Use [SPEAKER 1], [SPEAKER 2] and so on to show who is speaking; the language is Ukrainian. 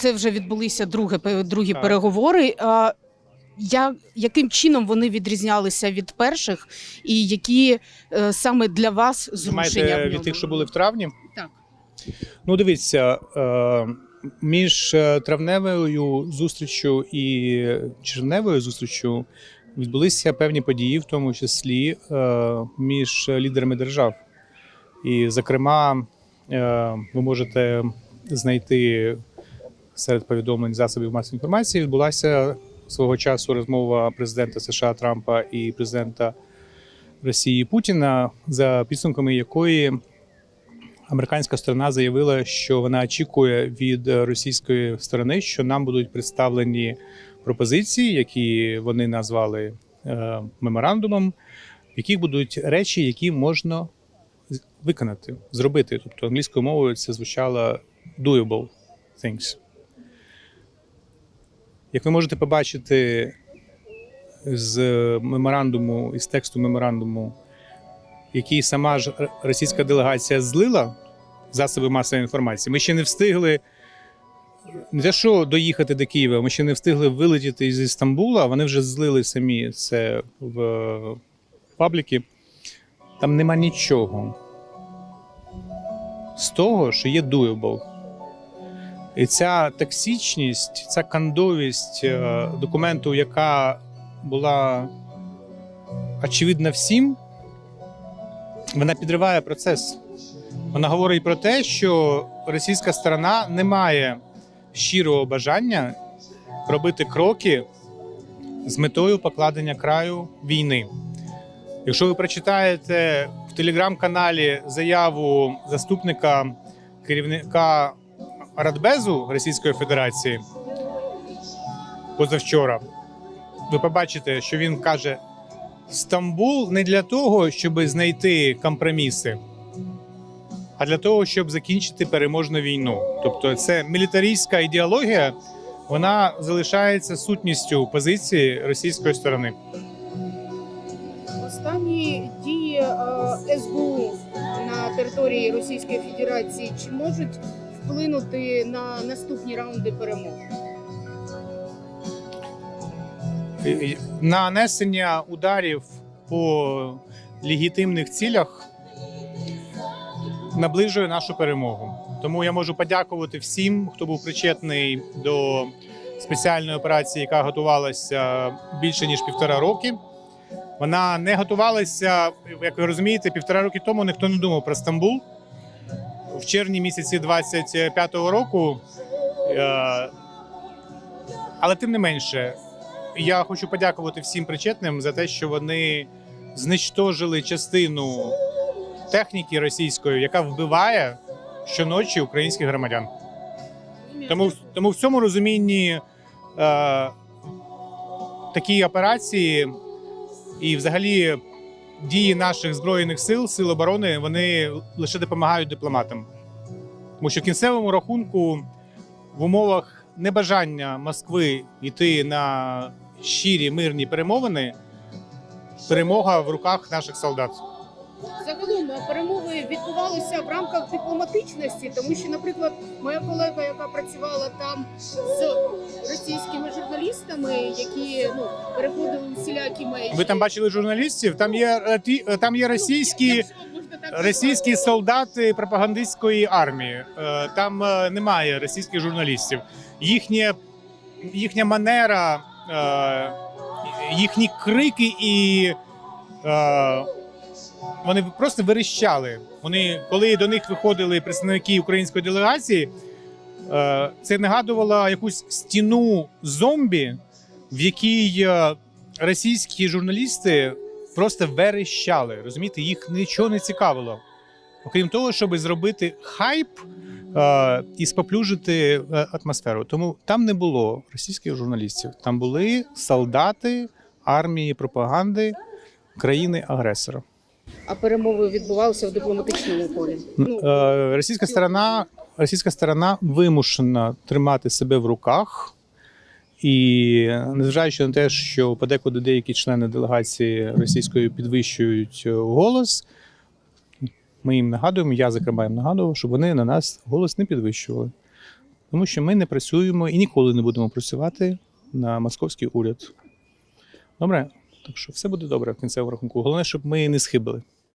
[SPEAKER 1] Це вже відбулися друге, другі
[SPEAKER 2] Так.
[SPEAKER 1] переговори. А, я, яким чином вони відрізнялися від перших, і які е, саме для вас зрушення
[SPEAKER 2] маєте
[SPEAKER 1] в
[SPEAKER 2] від тих, що були в травні?
[SPEAKER 1] Так.
[SPEAKER 2] Ну, дивіться, е, між е, травневою зустрічю і червневою зустрічю відбулися певні події, в тому числі е, між лідерами держав. І, зокрема, е, ви можете знайти серед повідомлень засобів масової інформації. Відбулася свого часу розмова президента США Трампа і президента Росії Путіна, за підсумками якої американська сторона заявила, що вона очікує від російської сторони, що нам будуть представлені пропозиції, які вони назвали е, меморандумом, в яких будуть речі, які можна виконати, зробити. Тобто англійською мовою це звучало doable things. Як ви можете побачити з меморандуму, із тексту меморандуму, який сама ж російська делегація злила засоби масової інформації, ми ще не встигли не те, що доїхати до Києва, ми ще не встигли вилетіти зі Стамбула, а вони вже злили самі це в пабліки. Там нема нічого з того, що є doable. І ця токсичність, ця кандовість е, документу, яка була очевидна всім, вона підриває процес. Вона говорить про те, що російська сторона не має щирого бажання робити кроки з метою покладення краю війни. Якщо ви прочитаєте в телеграм-каналі заяву заступника керівника Радбезу Російської Федерації позавчора, ви побачите, що він каже: Стамбул не для того, щоб знайти компроміси, а для того, щоб закінчити переможну війну. Тобто, це мілітаристська ідеологія, вона залишається сутністю позиції російської сторони.
[SPEAKER 3] Останні дії е, СБУ на території Російської Федерації чи можуть вплинути на наступні раунди перемог?
[SPEAKER 2] Нанесення ударів по легітимних цілях наближує нашу перемогу. Тому я можу подякувати всім, хто був причетний до спеціальної операції, яка готувалася більше ніж півтора роки. Вона не готувалася, як ви розумієте, півтора роки тому ніхто не думав про Стамбул. В червні місяці 25-го року. Е, Але тим не менше, я хочу подякувати всім причетним за те, що вони знищтожили частину техніки російської, яка вбиває щоночі українських громадян. Тому, тому в цьому розумінні е, такі операції і взагалі дії наших збройних сил, сил оборони, вони лише допомагають дипломатам. Тому що в кінцевому рахунку в умовах небажання Москви йти на щирі мирні перемовини, перемога в руках наших солдат.
[SPEAKER 3] Загалом е, перемови відбувалися в рамках дипломатичності, тому що, наприклад, моя колега, яка працювала там з російськими журналістами, які ну переходили усілякі межі.
[SPEAKER 2] Ви там бачили журналістів? Там є раті- там є російські.
[SPEAKER 3] Так
[SPEAKER 2] Російські солдати пропагандистської армії. Е, Там е, немає російських журналістів. Їхнє, їхня манера, е, їхні крики і е, вони просто верещали. Вони, коли до них виходили представники української делегації, е, це нагадувало якусь стіну зомбі, в якій е, російські журналісти просто верещали. Розумієте, їх нічого не цікавило. Окрім того, щоб зробити хайп е, і споплюжити е, атмосферу. Тому там не було російських журналістів, там були солдати армії пропаганди країни-агресора.
[SPEAKER 3] А перемови відбувалися в дипломатичному полі. Ну,
[SPEAKER 2] Е, російська сторона, російська сторона вимушена тримати себе в руках. І незважаючи на те, що подекуди деякі члени делегації російської підвищують е, голос, ми їм нагадуємо, я зокрема їм нагадував, щоб вони на нас голос не підвищували. Тому що ми не працюємо і ніколи не будемо працювати на московський уряд. Добре? Так що все буде добре в кінцевому рахунку. Головне, щоб ми не схибили.